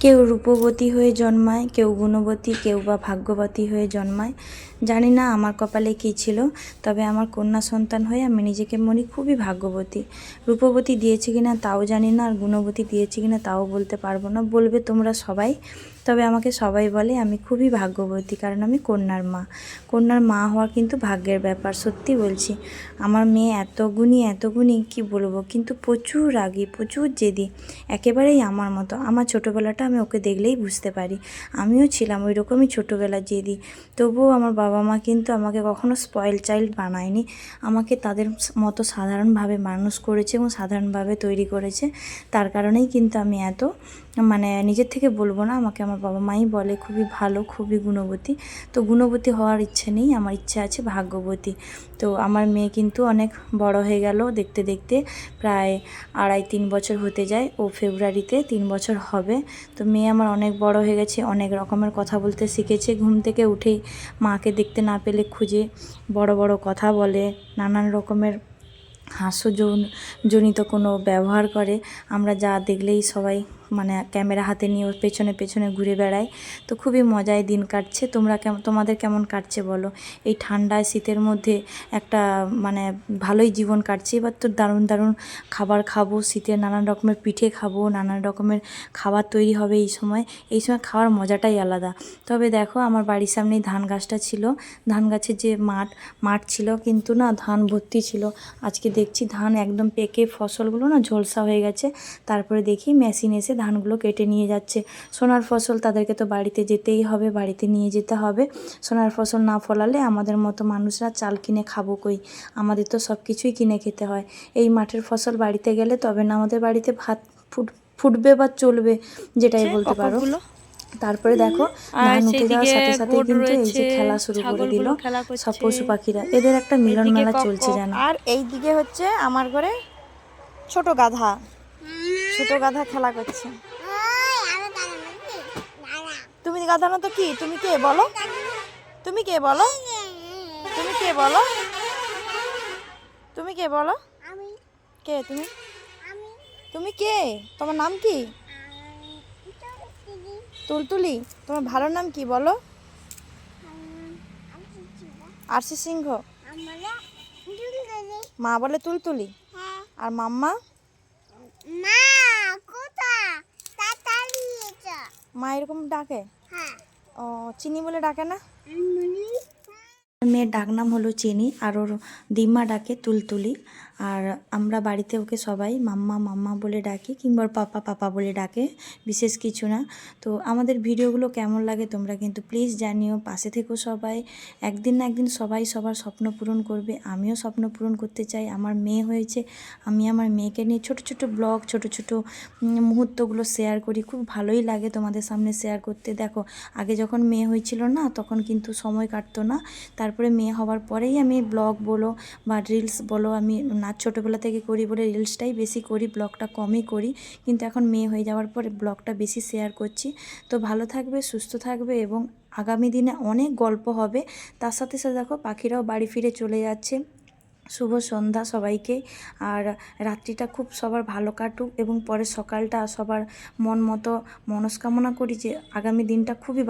কেউ রূপবতী হয়ে জন্মায়, কেউ গুণবতী, কেউ বা ভাগ্যবতী হয়ে জন্মায়। জানি না আমার কপালে কী ছিল, তবে আমার কন্যা সন্তান হয়ে আমি নিজেকে মনে খুবই ভাগ্যবতী। রূপবতী দিয়েছে কিনা তাও জানি না, আর গুণবতী দিয়েছে কিনা তাও বলতে পারব না। বলবে তোমরা সবাই। তবে আমাকে সবাই বলে আমি খুবই ভাগ্যবতী, কারণ আমি কন্যার মা। কন্যার মা হওয়া কিন্তু ভাগ্যের ব্যাপার, সত্যি বলছি। আমার মেয়ে এত গুণী এত গুণী, কী বলব? কিন্তু প্রচুর রাগী, প্রচুর জেদি, একেবারেই আমার মতো। আমার ছোটোবেলাটা আমি ওকে দেখলেই বুঝতে পারি। আমিও ছিলাম ওই রকমই ছোটোবেলার জেদি। তবুও আমার বাবা মা কিন্তু আমাকে কখনো স্পয়েল চাইল্ড বানায়নি। আমাকে তাদের মতো সাধারণভাবে মানুষ করেছে এবং সাধারণভাবে তৈরি করেছে। তার কারণেই কিন্তু আমি এত মানে নিজের থেকে বলব না, আমাকে আমার বাবা মাই বলে খুবই ভালো, খুবই গুণবতী। তো গুণবতী হওয়ার ইচ্ছে নেই, আমার ইচ্ছা আছে ভাগ্যবতী। তো আমার মেয়ে কিন্তু অনেক বড় হয়ে গেল, দেখতে দেখতে প্রায় আড়াই তিন বছর হতে যায়, ও ফেব্রুয়ারিতে তিন বছর হবে। তো মেয়ে আমার অনেক বড় হয়ে গেছে, অনেক রকমের কথা বলতে শিখেছে, ঘুম থেকে উঠেই মাকে দেখতে না পেলে খুঁজে বড় বড় কথা বলে, নানান রকমের হাস্যজন জনিত কোনো ব্যবহার করে। আমরা যা দেখলেই সবাই মানে ক্যামেরা হাতে নিয়ে ওর পেছনে পেছনে ঘুরে বেড়ায়। তো খুবই মজায় দিন কাটছে। তোমরা কেমন তোমাদের কেমন কাটছে বলো? এই ঠান্ডায়, শীতের মধ্যে একটা মানে ভালোই জীবন কাটছে। এবার তো দারুণ দারুণ খাবার খাব, শীতে নানান রকমের পিঠে খাব, নানান রকমের খাবার তৈরি হবে এই সময়। এই সময় খাওয়ার মজাটাই আলাদা। তবে দেখো, আমার বাড়ির সামনেই ধান গাছটা ছিল। ধান গাছের যে মাঠ মাঠ ছিল কিন্তু না ধান ভর্তি ছিল। আজকে দেখছি ধান একদম পেকে ফসলগুলো না ঝলসা হয়ে গেছে। তারপরে দেখি মেশিন এসে ধানগুলো কেটে নিয়ে যাচ্ছে। সোনার ফসল তাদেরকে তো বাড়িতে যেতেই হবে বাড়িতে নিয়ে যেতে হবে। সোনার ফসল না ফলালে আমাদের মতো মানুষরা চাল কিনে খাব কই? আমাদের তো সব কিছুই কিনে খেতে হয়। এই মাঠের ফসল বাড়িতে গেলে তবে না আমাদের বাড়িতে ভাত ফুট ফুটবে বা চলবে যেটাই বলতে পারো। তারপরে দেখো ধান উঠে যাওয়ার সাথে সাথে কিন্তু এই যে খেলা শুরু করে দিল। সব পশু পাখিরা। এদের একটা মিলন মেলা চলছে জানো আর এই দিকে হচ্ছে আমার ঘরে ছোট গাধা। ছোট গাধা খেলা করছে। তুমি গাধা না তো কি? তুমি কে বলো? তুমি কে বলো? তুমি কে বলো? তুমি কে বলো? কে তুমি? তুমি কে? তোমার নাম কি? তুলতুলি। তোমার ভালো নাম কি বলো? আরসি সিংহ। মা বলে তুলতুলি। হ্যাঁ। আর মাম্মা? মা কোথা এসো মা এরকম ডাকে? হ্যাঁ। ও চিনি বলে ডাকে না? মেয়ের মেয়ের ডাকনাম হলো চিনি আর ওর দিম্মা ডাকে তুলতুলি। আর আমরা বাড়িতে ওকে সবাই মাম্মা মাম্মা বলে ডাকি কিংবা পাপা পাপা বলে ডাকে, বিশেষ কিছু না। তো আমাদের ভিডিওগুলো কেমন লাগে তোমরা কিন্তু প্লিজ জানিও। পাশে থেকো সবাই। একদিন না একদিন সবাই সবার স্বপ্ন পূরণ করবে। আমিও স্বপ্ন পূরণ করতে চাই। আমার মেয়ে হয়েছে। আমি আমার মেয়েকে নিয়ে ছোট ছোট ব্লগ ছোট ছোট মুহূর্তগুলো শেয়ার করি। খুব ভালোই লাগে তোমাদের সামনে শেয়ার করতে। দেখো, আগে যখন মেয়ে হয়েছিল না, তখন কিন্তু সময় কাটতো না। তারপরে মেয়ে হওয়ার পরেই আমি ব্লগ বলো বা রিলস বলো, আমি নাচ ছোটোবেলা থেকে করি বলে রিলসটাই বেশি করি ব্লগটা কমই করি। কিন্তু এখন মেয়ে হয়ে যাওয়ার পরে ব্লগটা বেশি শেয়ার করছি। তো ভালো থাকবে, সুস্থ থাকবে এবং আগামী দিনে অনেক গল্প হবে। তার সাথে সাথে দেখো পাখিরাও বাড়ি ফিরে চলে যাচ্ছে। শুভ সন্ধ্যা সবাইকে। আর রাত্রিটা খুব সবার ভালো কাটুক এবং পরে সকালটা সবার মন মতো মনস্কামনা করি যে আগামী দিনটা খুবই